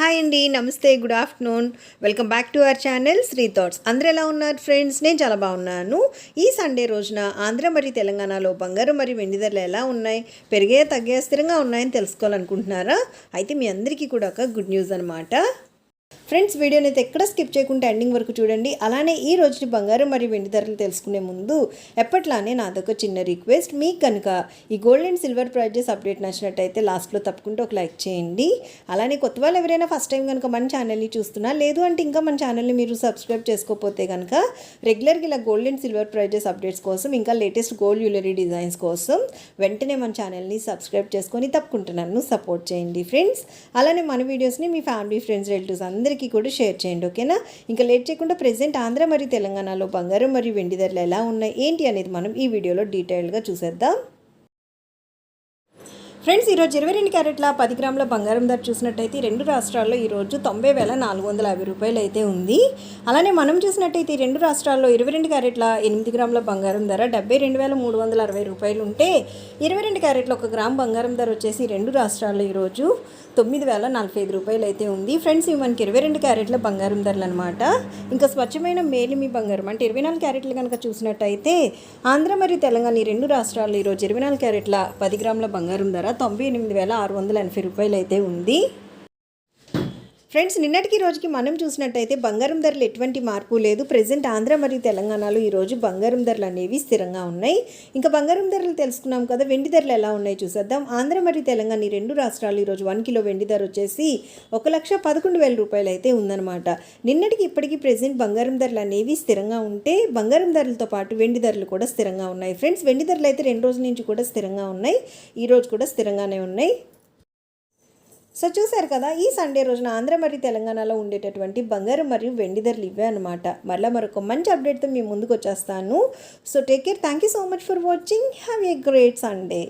Hi అండి నమస్తే good afternoon. Welcome back to our channel Shri thoughts. అందరూ ఎలా ఉన్నారు ఫ్రెండ్స్? నేను చాలా బాగున్నాను. ఈ సండే రోజున ఆంధ్ర మరియు తెలంగాణలో బంగారు మరియు వెండి ధరలు ఎలా ఉన్నాయి? పెరిగే తగ్గే స్థిరంగా ఉన్నాయని తెలుసుకోవాలనుకుంటున్నారా? అయితే మీ అందరికీ కూడా ఒక గుడ్ న్యూస్ అనమాట ఫ్రెండ్స్ వీడియోని అయితే ఎక్కడ స్కిప్ చేయకుండా ఎండింగ్ వరకు చూడండి. అలానే ఈ రోజుని బంగారం మరియు వెండి ధరలు తెలుసుకునే ముందు ఎప్పట్లానే నాదొక చిన్న రిక్వెస్ట్ మీకు కనుక ఈ gold and silver prizes update నచ్చినట్టయితే లాస్ట్లో తప్పకుండా ఒక లైక్ చేయండి. అలానే కొత్త వాళ్ళు ఎవరైనా ఫస్ట్ టైం కనుక మన ఛానల్ని చూస్తున్నా లేదు అంటే ఇంకా మన ఛానల్ని మీరు సబ్స్క్రైబ్ చేసుకోకపోతే కనుక రెగ్యులర్గా ఇలా gold and silver prizes updates కోసం ఇంకా లేటెస్ట్ గోల్డ్ జ్యువెలరీ డిజైన్స్ కోసం వెంటనే మన ఛానల్ని సబ్స్క్రైబ్ చేసుకొని తప్పకుండా నన్ను సపోర్ట్ చేయండి ఫ్రెండ్స్. అలానే మన వీడియోస్ని మీ ఫ్యామిలీ ఫ్రెండ్స్ రిలేటివ్స్ అందరికీ కూడా షేర్ చేయండి ఓకేనా? ఇంకా లేట్ చేయకుండా ప్రజెంట్ ఆంధ్ర మరియు తెలంగాణలో బంగారం మరియు వెండి ధరలు ఎలా ఉన్నాయి ఏంటి అనేది మనం ఈ వీడియోలో డీటెయిల్గా చూసేద్దాం. ఫ్రెండ్స్ ఈరోజు ఇరవై రెండు క్యారెట్ల పది గ్రాముల బంగారం ధర చూసినట్టయితే రెండు రాష్ట్రాల్లో ఈరోజు తొంభై వేల నాలుగు వందల యాభై రూపాయలు అయితే ఉంది. అలానే మనం చూసినట్టయితే రెండు రాష్ట్రాల్లో ఇరవై రెండు క్యారెట్ల ఎనిమిది గ్రాముల బంగారం ధర డెబ్బై రెండు వేల మూడు వందల అరవై రూపాయలు ఉంటే ఇరవై రెండు క్యారెట్ల ఒక గ్రామ్ బంగారం ధర వచ్చేసి రెండు రాష్ట్రాల్లో ఈరోజు తొమ్మిది వేల నలభై ఐదు రూపాయలు అయితే ఉంది. ఫ్రెండ్స్ ఇవి మనకి ఇరవై రెండు క్యారెట్ల బంగారం ధరలు అనమాట ఇంకా స్వచ్ఛమైన మేలిమి బంగారం అంటే ఇరవై నాలుగు క్యారెట్లు కనుక చూసినట్టయితే ఆంధ్ర మరియు తెలంగాణ ఈ రెండు రాష్ట్రాల్లో ఈరోజు ఇరవై నాలుగు క్యారెట్ల పది గ్రాముల బంగారం ధర తొంభై ఎనిమిది వేల ఆరు వందల ఎనభై రూపాయలు అయితే ఉంది. ఫ్రెండ్స్ నిన్నటికి రోజుకి మనం చూసినట్టయితే బంగారం ధరలు ఎటువంటి మార్పు లేదు. ప్రజెంట్ ఆంధ్ర మరియు తెలంగాణలో ఈరోజు బంగారం ధరలు అనేవి స్థిరంగా ఉన్నాయి. ఇంకా బంగారం ధరలు తెలుసుకున్నాం కదా వెండి ధరలు ఎలా ఉన్నాయి చూసేద్దాం. ఆంధ్ర మరియు తెలంగాణ ఈ రెండు రాష్ట్రాలు ఈరోజు వన్ కిలో వెండి ధర వచ్చేసి ఒక లక్ష పదకొండు వేల రూపాయలు అయితే ఉందన్నమాట. నిన్నటికి ఇప్పటికీ ప్రజెంట్ బంగారం ధరలు అనేవి స్థిరంగా ఉంటే బంగారం ధరలతో పాటు వెండి ధరలు కూడా స్థిరంగా ఉన్నాయి. ఫ్రెండ్స్ వెండి ధరలు అయితే రెండు రోజుల నుంచి కూడా స్థిరంగా ఉన్నాయి. ఈ రోజు కూడా స్థిరంగానే ఉన్నాయి. సో చూశారు కదా ఈ సండే రోజున ఆంధ్ర మరియు తెలంగాణలో ఉండేటటువంటి బంగారం మరియు వెండి ధరలు ఇవే అనమాట మళ్ళీ మరొక మంచి అప్డేట్తో మీ ముందుకు వచ్చేస్తాను. So take care thank you so much for watching. Have a great Sunday.